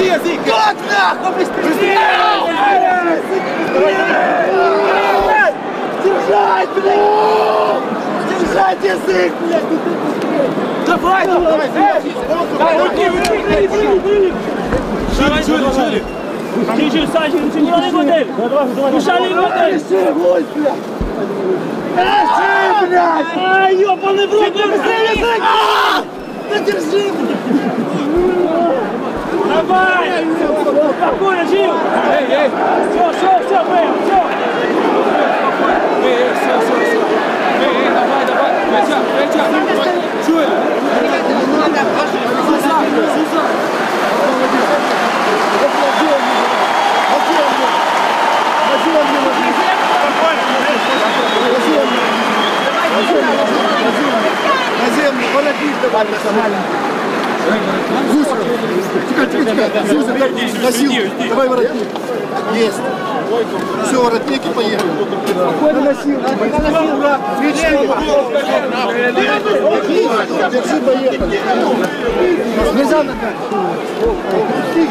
Как нахуй быстрее! Держать, блядь! Держать язык, блядь! Давай, давай! Дай руки, руки, şöyle şöyle. Çekil sakin için buranı gönder. Dışarı gönder. Держи, гвоздь, блядь! Держи, блядь! Ай, ёбаный в рот, быстрее язык! Да держи, блядь! Procura, Gil! Ei, ei! Seu, seu, seu, vem, seu! Vem, ei, seu, seu, seu! Vem, ei, dá vai, dá vai! Vem, Tiago, vem, Tiago! Júlio! Suzana, Suzana! Mas ele, olha aqui, está bem, está bem. Russo! На силу, давай воротник. Есть. Все, воротник и поехали. Спокойно на силу. Держи, поехали. Нельзя. Все,